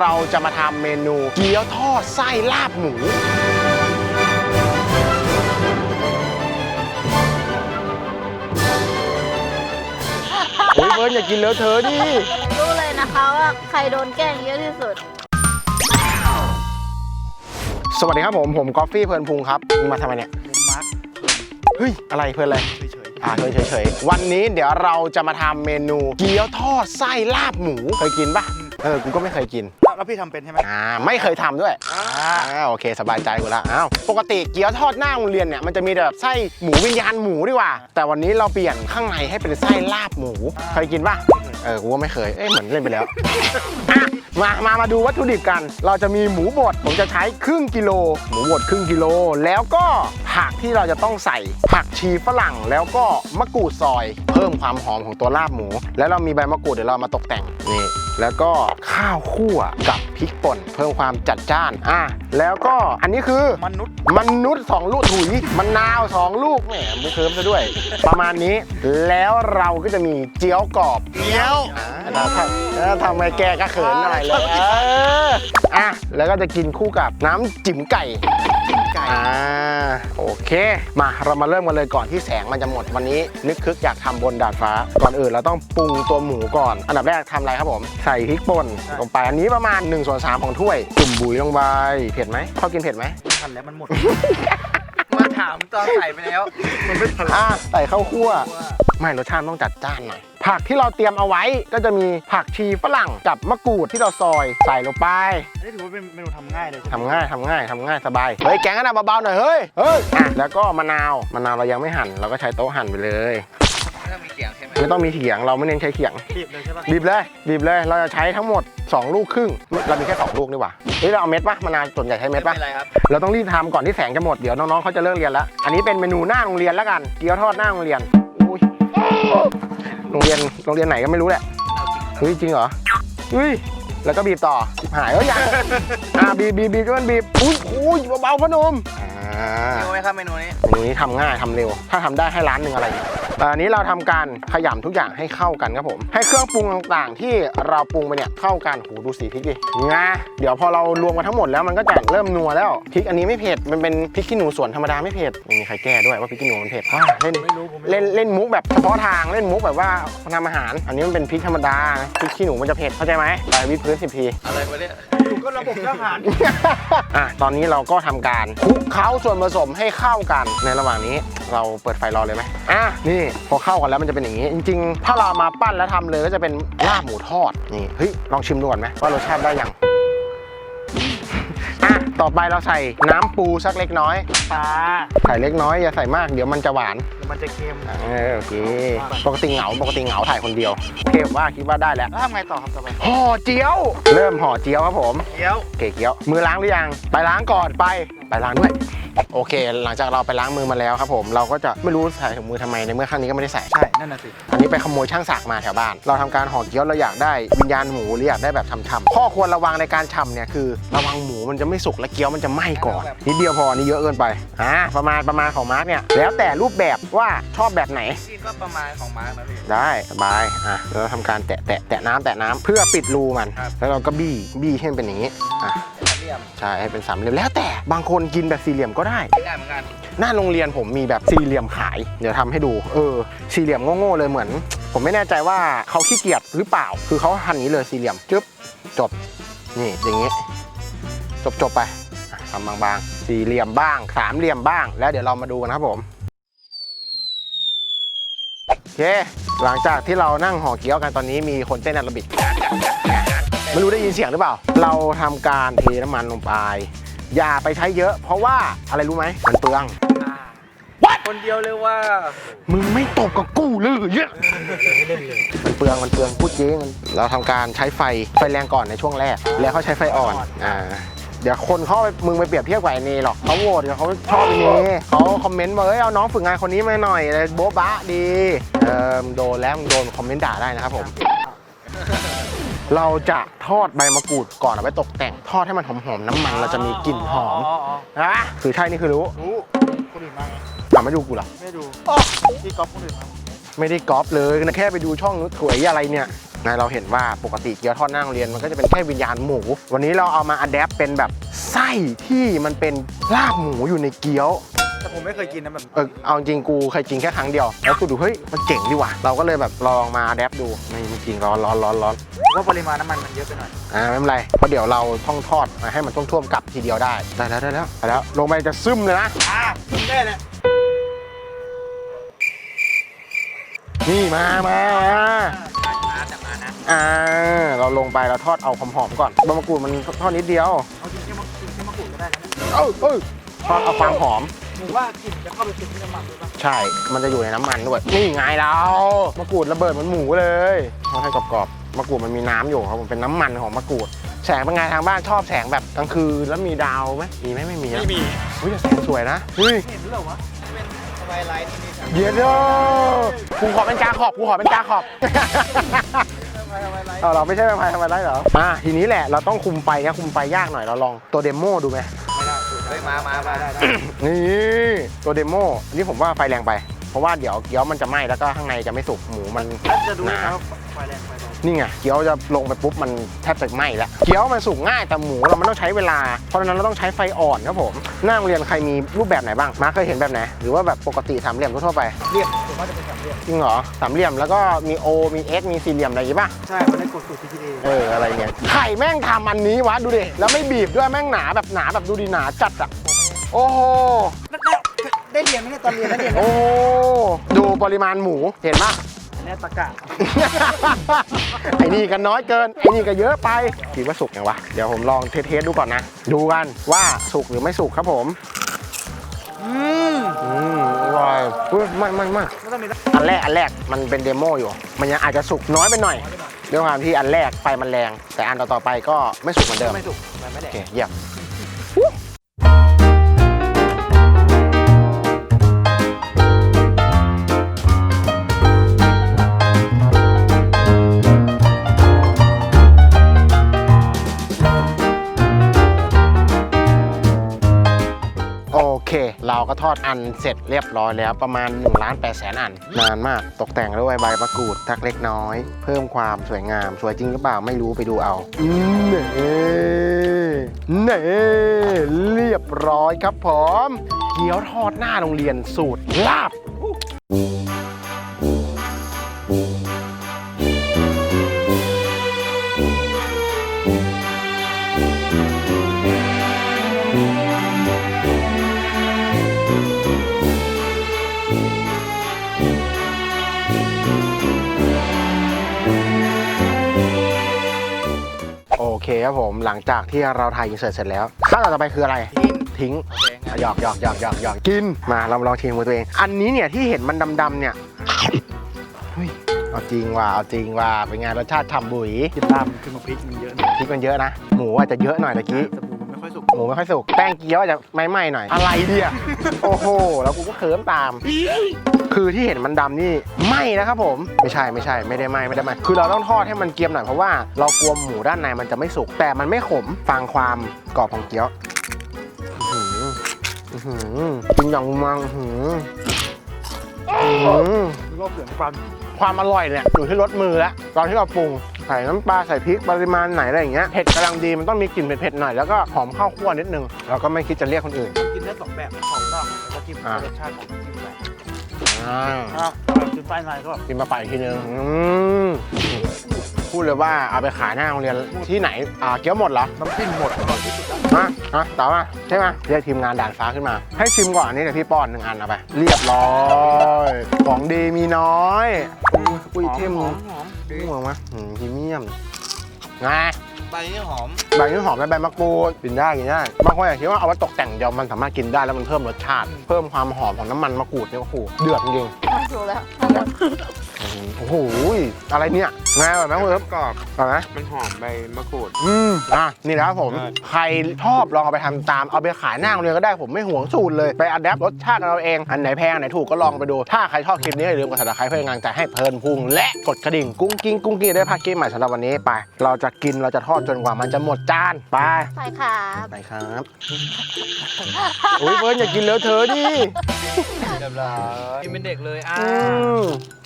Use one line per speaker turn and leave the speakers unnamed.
เราจะมาทำเมนูเกี๊ยวทอดไส้ลาบหมู โอ้ยเบิร์นอย่ากินเลอะเทอะดิ
รู้เลยนะคะว่าใครโดนแกล้งเยอะที่สุด
สวัสดีครับผม ผมกอฟฟี่เพลินพุงครับมึงมาทำไมเนี่ย
มาร์ค
เฮ้ย อะไรเพลินอะไร
เฉย
อ่าเพลินเฉยๆวันนี้เดี๋ยวเราจะมาทำเมนูเกี๊ยวทอดไส้ลาบหมู เคยกินปะ เออ กูก็ไม่เคยกิน
ๆแล้วแล้วพี่ทำเป็นใช่ไหม
อ่า ไม่เคยทำด้วย
อ่า
อ่าโอเค สบายใจกูละอ้าวปกติเกี๊ยวทอดหน้าโรงเรียนเนี่ยมันจะมีแต่แบบไส้หมูวิญญาณหมูดีกว่า แต่วันนี้เราเปลี่ยนข้างในให้เป็นไส้ลาบหมู เคยกินปะเออกูว่าไม่เคยเอ้ยเหมือนเล่นไปแล้วอะมามามาดูวัตถุดิบกัน เราจะมีหมูบดผมจะใช้ครึ่งกิโล หมูบดครึ่งกิโล แล้วก็ผักที่เราจะต้องใส่ ผักชีฝรั่งแล้วก็มะกรูดซอย เพิ่มความหอมของตัวลาบหมู แล้วเรามีใบมะกรูดเดี๋ยวเรามาตกแต่งนี่ แล้วก็ข้าวคั่วกับพริกป่นเพิ่มความจัดจ้าน อะ แล้วก็อันนี้คือ
มนุษย์
มนุษย์สองลูกถุยมันนาวสองลูกแหมมุกเคิร์มซะด้วย ประมาณนี้แล้วเราก็จะมีเจียวกรอบ
เกี้ยว
แล้วถ้า แล้วทำไมแกก็เขินอะไรเลยเอออะแล้วก็จะกินคู่กับน้ำจิ้มไก่
จิ้มไก่
อ่าโอเค มาเรามาเริ่มกันเลยก่อนที่แสงมันจะหมดวันนี้ นึกคึกอยากทำบนดาดฟ้า ก่อนอื่นเราต้องปรุงตัวหมูก่อน อันดับแรกทำอะไรครับผม ใส่พริกป่นลงไปอันนี้ประมาณ1ส่วน3ของถ้วย จุ่มบุ๋ยลงไปเผ็ดไหมชอบกินเผ็ดไหม
ไม่ทันแล้วมันหมด มาถามตอนใส่ไปแล้ว มันไม่ทัน
อะใส่ข้าวคั่ว
ว่า
ไม่รสชาติต้องจัดจ้านหน่อย ผักที่เราเตรียมเอาไว้ก็จะมีผักชีฝรั่งกับมะกรูดที่เราซอยใส่ลงไป
อันนี้ถือว่าเป็นเมนูทำง่ายเลยใช่ไหม
ทำง่ายทำง่ายทำง่ายสบายเฮ้ยแกงกันนะเบาๆหน่อยเฮ้ยเฮ้ยอะแล้วก็มะนาวมะนาวเรายังไม่หั่นเราก็ใช้โต๊ะหั่นไปเลย
ไม่ต้องมีเสียงใช่ไหม
ไม่ต้องมีเขียงเราไม่เน้นใช้เขียง
รีบเลยใช่ปะ
บีบเลยบีบเลยเราจะใช้ทั้งหมด 2 ลูกครึ่ง เรามีแค่ 2 ลูกนี่หว่าเฮ้ยเราเอาเม็ดปะมะนาวส่วนใหญ่ใช้เม็ดปะ
ไม่เป็นไรครับ
เราต้องรีบทำก่อนที่แสงจะหมดเดี๋ยวน้องๆเขาจะเลิกเรียนแล้ว อันนี้เป็นเมนูหน้าโรงเรียนแล้วกัน เกี๊ยวทอดหน้าโรงเรียนอุ้ย โรงเรียนโรงเรียนไหนก็ไม่รู้แหละเฮ้ยจริงเหรอเฮ้ยแล้วก็บีบต่อหายแล้วยังอ่าบีบบีบบีบจนมันบีบอุ้ยอุ้ยเบาๆพนมอ่า
รู้ไหมครับเมนูนี้
เมนูนี้ทำง่ายทำเร็ว ถ้าทำได้ให้ร้านหนึ่งอะไร อย่างเงี้ยแต่อันนี้เราทำการขยำทุกอย่างให้เข้ากันครับผม ให้เครื่องปรุงต่างๆ ที่เราปรุงไปเนี่ยเข้ากันโหดูสีพริกดิงาเดี๋ยวพอเรารวมกันทั้งหมดแล้วมันก็จะเริ่มนัวแล้วพริกอันนี้ไม่เผ็ดมันเป็นพริกขี้หนูสวนธรรมดาไม่เผ็ดไม่มีใครแก้ด้วยว่าพริกขี้หนูมันเผ็ดว้าเล่น
ไม่รู้ผมไม่รู้
เล่นเล่นมุกแบบเฉพาะทางเล่นมุกแบบว่าทำอาหาร อันนี้มันเป็นพริกธรรมดาพริกขี้หนูมันจะเผ็ดเข้าใจไหมไปวิดพื้นสิบที
อะไรวะเนี่ยอยู่ก็ระบบทหาร
อะตอนนี้เราก็ทำการคลุกเคล้าส่วนผสมให้เข้ากันในระหว่างนี้ เราเปิดไฟรอเลยไหมอะนี่พอเข้ากันแล้วมันจะเป็นอย่างนี้ จริง ๆ ถ้าเรามาปั้นแล้วทำเลยก็จะเป็นลาบหมูทอดนี่เฮ้ยลองชิมดูก่อนไหมว่ารสชาติได้ยัง ต่อไปเราใส่น้ำปูสักเล็กน้อย
ปลา
ใส่เล็กน้อยอย่าใส่มากเดี๋ยวมันจะหวาน
เดี๋ยวมันจะเค็ม
เออโอเคปกติเหงาปกติเหงาถ่ายคนเดียวโอเคว่าคิดว่าได้แล้ว
แล้วทำไงต่อครับต่อไป
ห่อเจียว เริ่มห่อเจียวครับผม
เกี้ยว
เก๋เกี้ยวมือล้างหรือยังไปล้างก่อนไปไปล้างด้วย โอเค หลังจากเราไปล้างมือมาแล้วครับผม เราก็จะไม่รู้ใส่ถุงมือทำไมในเมื่อครั้งนี้ก็ไม่ได้ใส่
ใช่นั่นน่ะสิ
อันนี้ไปขโมยช่างศักดิ์มาแถวบ้าน เราทำการห่อเกี๊ยวเราอยากได้วิญญาณหมูหรืออยากได้แบบฉ่ำๆข้อควรระวังในการฉ่ำเนี่ยคือ ระวังหมูมันจะไม่สุกและเกี๊ยวมันจะไหม้ก่อนนิดเดียวพออันนี้เยอะเกินไปอ่าประมาณประมาณของมาร์กเนี่ยแล้วแต่รูปแบบว่าชอบแบบไหน
นี่ก็ประมาณของมาร์คนะพี่
ได้สบายอะแล้วเราทำการแตะแตะแตะน้ำแตะน้ำเพื่อปิดรูมัน
ครับ
แล้วเราก็บี้บี้ให้มันเป็นอย่างนี้อะ
สาม เหลี่ยม
ใช่ให้เป็นสามเหลี่ยมแล้วแต่บางคนกินแบบสี่เหลี่ยมก็ได้
ได้เหมือนกัน
หน้าโรงเรียนผมมีแบบสี่เหลี่ยมขาย เดี๋ยวทำให้ดูเออสี่เหลี่ยมโง่ๆเลยเหมือน ผมไม่แน่ใจว่าเขาขี้เกียจหรือเปล่า คือเขาหั่นอย่างนี้เลยสี่เหลี่ยมจึ๊บจบนี่อย่างนี้ จบจบๆไปอะทำบางๆ สี่เหลี่ยมบ้าง สามเหลี่ยมบ้าง แล้วเดี๋ยวเรามาดูกันนะครับผมโอเคหลังจากที่เรานั่งห่อเกี๊ยวกันตอนนี้มีคนเต้นแอโรบิก ไม่รู้ได้ยินเสียงหรือเปล่า เราทำการเทน้ำมันลงไป อย่าไปใช้เยอะ เพราะว่าอะไรรู้ไหมมันเปลือง
คนเดียวเลยว่า
มึงไม่ตกกับกูเลยเยอะมันเปลืองมันเปลืองพูดจริงเราทำการใช้ไฟไฟแรงก่อนในช่วงแรก แล้วเขาใช้ไฟอ่อนอ่าเดี๋ยวคนเขาไปมึงไปเปรียบเทียบกับไอ้เนหรอกเขาโหวตเดี๋ยวเขาชอบไอ้เนเขาคอมเมนต์มาเอ้ยเอาน้องฝึกงานคนนี้มาหน่อยเลยโบ๊ะบะดีเออมึงโดนแล้วมึงโดนคอมเมนต์ด่าได้นะครับผม เราจะทอดใบมะกรูดก่อนเอาไว้ตกแต่ง ทอดให้มันหอมๆน้ำมันเราจะมีกลิ่นหอม
อ๋ออ๋อ
นะคือใช่นี่คือรู้
รู้คนอื่นมาไง
ถามไม่ดูกูเหรอ
ไม่ดูพี่ก๊อฟคนอื่นมา
ไม่ได้ก๊อปเลยนะแค่ไปดูช่องนุ้ถวยอะไรเนี่ยไงเราเห็นว่าปกติเกี๊ยวทอดหน้าโรงเรียนมันก็จะเป็นแค่วิญญาณหมู วันนี้เราเอามาอัดแอปเป็นแบบไส้ที่มันเป็นลาบหมูอยู่ในเกี๊ยว
แต่ผมไม่เคยกินนะแบบ
เออเอาจริงกูเคยกินแค่ครั้งเดียว แล้วกูดูเฮ้ยมันเจ๋งดีว่ะ เราก็เลยแบบลองมาอัดแอปดูไม่ไม่จริงร้อนร้อนร้อนร้อน
ว่าปริมาณน้ำมันมันเยอะไปหน่อย
อ่าไม่เป็นไรเพราะเดี๋ยวเราท่องทอดมาให้มันท่วมๆกลับทีเดียวได้ ได้แล้วได้แล้วได้แล้วลงไปจะซึมเลยนะ
อ่ากินได้เลย
นี่มามามา
มาแต่มานะ
อ่า เราลงไปเราทอดเอาหอมๆก่อนใบมะกรูดมันทอดนิดเดียว
เอากินแค่มะกินแค่มะกรูดก็ได้นะ
เออเออทอดเอาความหอม
หมูว่ากลิ่นจะเข้าไปติดที่น้ำมันด้วยปะ
ใช่ มันจะอยู่ในน้ำมันด้วย นี่ไงเรามะกรูดระเบิดเหมันหมูเลยทอดให้กรอบๆ มะกรูดมันมีน้ำอยู่ครับผมเป็นน้ำมันของมะกรูด แสงเป็นไงทางบ้านชอบแสงแบบกลางคืนแล้วมีดาวไหมมีไหมไม่มีนะ
ไม่มี
อุ้ยแต่แสงสวยนะเฮ้ย
เห็นหรือเปล่าวะเป็นสบายไลท์ที่นี่ครับ
เดี๋ยวเดี๋ยวกูขอเป็นกาขอบกูขอเป็นกาขอบ
สบายสบายไลท์
เอาเราไม่ใช่แวมไพร์ธรรมดาเหรอ อ่าทีนี้แหละเราต้องคุมไฟนะคุมไฟยากหน่อยเราลองตัวเดโมดูไหม
ไม่ได้เฮ้ยมามามาได้ได้
นี่ตัวเดโมอันนี้ผมว่าไฟแรงไป เพราะว่าเดี๋ยวเกี๊ยวมันจะไหม้แล้วก็ข้างในจะไม่สุกหมูมัน
แล้วจะดู
หนา
นะว่า ไฟแรงไฟแรง
นี่ไงเกี๊ยวจะลงไปปุ๊บมันแทบจะไหม้แล้วเกี๊ยวมันสุกง่ายแต่หมูเรามันต้องใช้เวลา เพราะฉะนั้นเราต้องใช้ไฟอ่อนครับผมหน้าโรงเรียนใครมีรูปแบบไหนบ้างมาเคยเห็นแบบไหนหรือว่าแบบปกติสามเหลี่ยมทั่วๆไป
เรียบผมว่าจะเป็นสามเหลี่ยม
จริงเหรอสามเหลี่ยมแล้วก็มีโอมีเอ็กมีสี่เหลี่ยมอะไรอย่างงี้ป่ะ
ใช่มันได้กดสูตร PTA
เอออะไรเงี้ยไข่แม่งทำอันนี้วะดูดิแล้วไม่บีบด้วยแม่งหนาแบบหนาแบบดูดิหนาจัดอะโอ้โห
ได้เรียนไหมเนี่ยตอนเรียนได้เรียนไหม
โอ้โหดูปริมาณหมู เห็นปะ
อันนี้ตะกะ
ไอ้นี่ก็น้อยเกิน ไอ้นี่ก็เยอะไปคิดว่าสุกยังวะ เดี๋ยวผมลองเทสๆดูก่อนนะ ดูกันว่าสุกหรือไม่สุกครับผม
อืม
อืมอร่อยเฮ้ยไม่ไม่ไม่
ไม่ต้องมี
อันแรกอันแรกมันเป็นเดโมอยู่ มันยังอาจจะสุกน้อยไปหน่อยด้วยความที่อันแรกไฟมันแรง แต่อันต่อๆไปก็ไม่สุกเหมือนเดิม
ไม่สุกมันไม่แด
โอกเคเยี่ยม ก็ทอดอันเสร็จเรียบร้อยแล้วประมาณ1ล้าน8แสนอัน นานมาก ตกแต่งด้วยใบมะกรูดทักเล็กน้อย เพิ่มความสวยงาม สวยจริงหรือเปล่าไม่รู้ไปดูเอาอืมเน่เน่เรียบร้อยครับผมเกี๊ยวทอดหน้าโรงเรียนสูตรลาบ คครับผมหลังจากที่เราถ่ายอินเสิร์ตเสร็จแล้วขั้นตอนต่อไปคืออะไร ทิ้ง
โอเคงั้น
หยอกหยอกหยอกหยอกหยอกกินมาเรามาลองชิมมือตัวเอง อันนี้เนี่ยที่เห็นมันดำๆเนี่ยเฮ้ยเอาจริงว่ะเอาจริงว่ะเป็นไงรสชาติฉ่ำบุ๋ย
กินตามคือมาพริกมันเยอะนะ
พริกมันเยอะนะหมูอาจจะเยอะหน่อยตะกี้
แต่ หมูมันไม่ค่อยสุก
หมูไม่ค่อยสุก แป้งเกี๊ยวอาจจะไม่ไหม้หน่อย อะไรเดียโอ้โห แล้วกูก็เคิร์มตาม คือที่เห็นมันดำนี่ไหม้นะครับผม ไม่ใช่ไม่ใช่ไม่ได้ไหม้ไม่ได้ไหม้คือเราต้องทอดให้มันเกรียมหน่อยเพราะว่าเรากลัวหมูด้านในมันจะไม่สุก แต่มันไม่ขมฟังความกรอบของเกี๊ยวอื้อหืออื้อหือกินอย่างมังอื้อหืออื้อหือ
โลกเสือนฟัน
ความอร่อยเนี่ยอยู่ที่รสมือแล้วตอนที่เราปรุงใส่น้ำปลาใส่พริกปริมาณไหนอะไรอย่างเงี้ยเผ็ดกำลังดีมันต้องมีกลิ่นเผ็ดๆหน่อยแล้วก็หอมข้าวคั่วนิดนึงเราก็ไม่คิดจะเรียกคนอื่น
กินได้สองแบบของนอกแล้วก็จิ้ม
อ่า
รสชาติของจิ้มไป
อ่า
อะจิ้มไปในก็
กินมาไปอีกทีนึงอืม พูดเลยว่าเอาไปขายหน้าโรงเรียนที่ไหนอ่าเกี๊ยวหมดเหรอ
น้ำจิ้มหมดก่อนที่สุด
มาอะต่อมาใช่ไหมเรียกทีมงานด่านฟ้าขึ้นมา ให้ชิมก่อนอันนี้เดี๋ยวพี่ป้อนหนึ่งอันเอาไป เรียบร้อยของดีมีน้อยอุ้ยอุ้ยเทม
หอมหอม
ห่วงไหมอืมพรีเมียมไง
ใบนี่หอม
ใบนี้หอมและใบมะกรูดกินได้กินได้บางคนอยากคิดว่าเอาไว้ตกแต่งเดียวมันสามารถกินได้แล้วมันเพิ่มรสชาติ เพิ่มความหอมของน้ำมันมะกรูดเนี่ยโอ้โหเดือดจริง
ทำถูกแล้ว
โอ้โหอะไรเนี่ยไงแบบไหมคุณเอิบ
กรอบ
ก่อนนะ
มันหอมใบมะกรูด
อืมอะนี่นะครับผม
เลิศ
ใครชอบลองเอาไปทำตามเอาไปขายหน้าโรงเรียนก็ได้ผมไม่ห่วงสูตรเลยไปอัดแอปรสชาติเราเอง อันไหนแพงอันไหนถูกก็ลองไปดู ถ้าใครชอบคลิปนี้อย่าลืมกด subscribe เพื่อเป็นกำลังใจให้เพลินพุง และกดกระดิ่งกุ้งกิ้งกุ้งกิ้งได้พาเกมใหม่สำหรับวันนี้ไป เราจะกินเราจะทอดจนกว่ามันจะหมดจานไป
ใช่ครับ
ไปครับอุ้ยเฟิร์นอย่ากินเลอะเทอะดิ
เรียบร้อยกินเป็นเด็กเลยอ่า
อืม